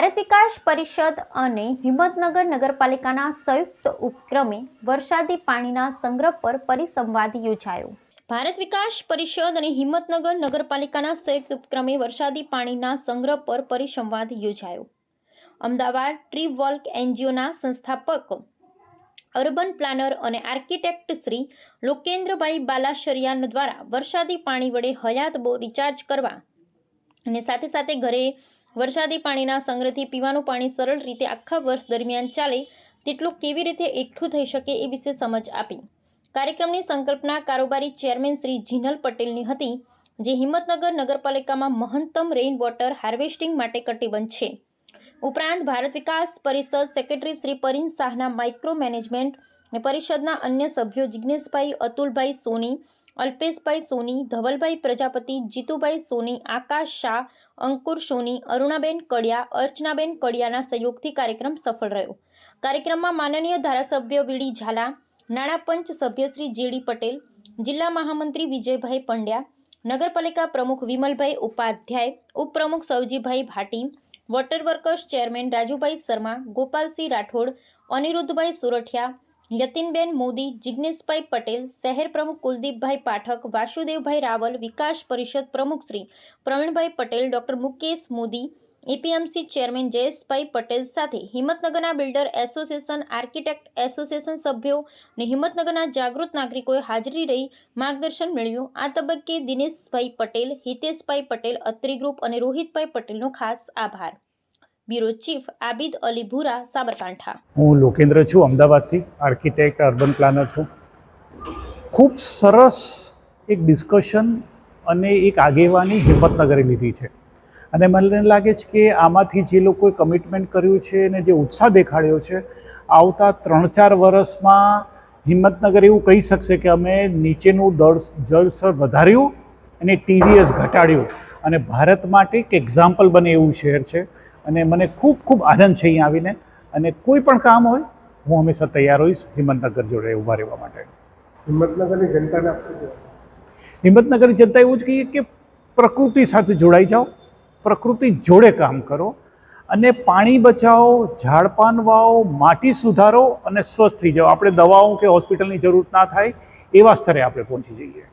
વિકાસ પરિષદ અને હિંમતનગર નગરપાલિકાના સંયુક્ત ઉપક્રમે વરસાદી પાણીના સંગ્રહ પર પરિસંવાદ યોજાયો. ભારત વિકાસ પરિષદ અને હિંમતનગર નગરપાલિકાના સંયુક્ત ઉપક્રમે વરસાદી પાણીના સંગ્રહ પર પરિસંવાદ યોજાયો. અમદાવાદ ટ્રી વોલ્ક એનજીઓના સંસ્થાપક, અર્બન પ્લાનર અને આર્કિટેક્ટ શ્રી લોકેન્દ્રભાઈ બાલાશરિયાન દ્વારા વરસાદી પાણી વડે હયાત બો રિચાર્જ કરવા અને સાથે સાથે ઘરે વરસાદી પાણીના સંગ્રહથી પીવાનું પાણી સરળ રીતે આખા વર્ષ દરમિયાન ચાલે, તેટલું કેવી રીતે એકઠું થઈ શકે એ વિશે સમજ આપી. કાર્યક્રમની સંકલ્પના કારોબારી ચેરમેન શ્રી જીનલ પટેલની હતી, જે હિંમતનગર નગરપાલિકામાં મહત્તમ રેઇન વોટર હાર્વેસ્ટિંગ માટે કટિબંધ છે. ઉપરાંત ભારત વિકાસ પરિષદ સેક્રેટરી શ્રી પરિન શાહના માઇક્રો મેનેજમેન્ટ પરિષદના અન્ય સભ્યો જિજ્ઞેશભાઈ અતુલભાઈ સોની અલ્પેશભાઈ સોની, ધવલભાઈ પ્રજાપતિ, જીતુભાઈ સોની, આકાશ શાહ, અંકુર સોની, અરુણાબેન કડિયા, અર્ચનાબેન કડિયાના સહયોગથી કાર્યક્રમ સફળ રહ્યો. કાર્યક્રમમાં માનનીય ધારાસભ્ય વીડી ઝાલા નાણાપંચ સભ્ય શ્રી જેડી પટેલ, જિલ્લા મહામંત્રી વિજયભાઈ પંડ્યા, નગરપાલિકા પ્રમુખ વિમલભાઈ ઉપાધ્યાય, ઉપપ્રમુખ Savjibhai Bhati, water workers chairman Rajubhai Sharma, Gopalsinh Rathod, Aniruddhbhai Surathiya Yatinben Modi Jigneshbhai Patel, શહેર પ્રમુખ કુલદીપભાઈ પાઠક, વાસુદેવભાઈ રાવલ, વિકાસ પરિષદ પ્રમુખ Shri Pravinbhai Patel, doctor Mukesh Modi, APMC chairman Jayeshbhai Patel સાથે હિંમતનગરના બિલ્ડર એસોસિએશન, આર્કિટેક્ટ એસોસિએશન સભ્યો અને હિંમતનગરના જાગૃત નાગરિકોએ હાજરી રહી માર્ગદર્શન મેળવ્યું. આ તબક્કે દિનેશભાઈ પટેલ, હિતેશભાઈ પટેલ, અત્રી ગ્રુપ અને રોહિતભાઈ પટેલનો ખાસ આભાર. બ્યુરો ચીફ આબિદ અલી ભૂરા, સાબરકાંઠા. હું લોકેન્દ્ર છું, અમદાવાદથી, આર્કિટેક્ટ, અર્બન પ્લાનર છું. ખૂબ સરસ એક ડિસ્કશન અને એક આગેવાની હિંમતનગરે લીધી છે. અને મને લાગે છે કે આમાંથી જે લોકોએ કમિટમેન્ટ કર્યું છે અને જે ઉત્સાહ દેખાડ્યો છે, આવતા ત્રણ ચાર વર્ષમાં હિંમતનગર એવું કહી શકશે કે અમે નીચેનું દળ જળસ્તર વધાર્યું અને ટીડીએસ ઘટાડ્યું. અને ભારત માટે એક એક્ઝામ્પલ બને એવું શહેર છે. અને મને ખૂબ ખૂબ આનંદ છે અહીંયા આવીને. અને કોઈ પણ કામ હોય હું હંમેશા તૈયાર હોઈશ હિંમતનગર જોડે ઊભા રહેવા માટે. હિંમતનગરની જનતાને આપશો હિંમતનગરની જનતા એવું જ કહીએ કે પ્રકૃતિ સાથે જોડાઈ જાઓ પ્રકૃતિ જોડે કામ કરો અને પાણી બચાવો ઝાડપાન વાવો માટી સુધારો અને સ્વસ્થ થઈ જાઓ. આપણે દવાઓ કે હોસ્પિટલની જરૂર ના થાય એવા સ્તરે આપણે પહોંચી જઈએ.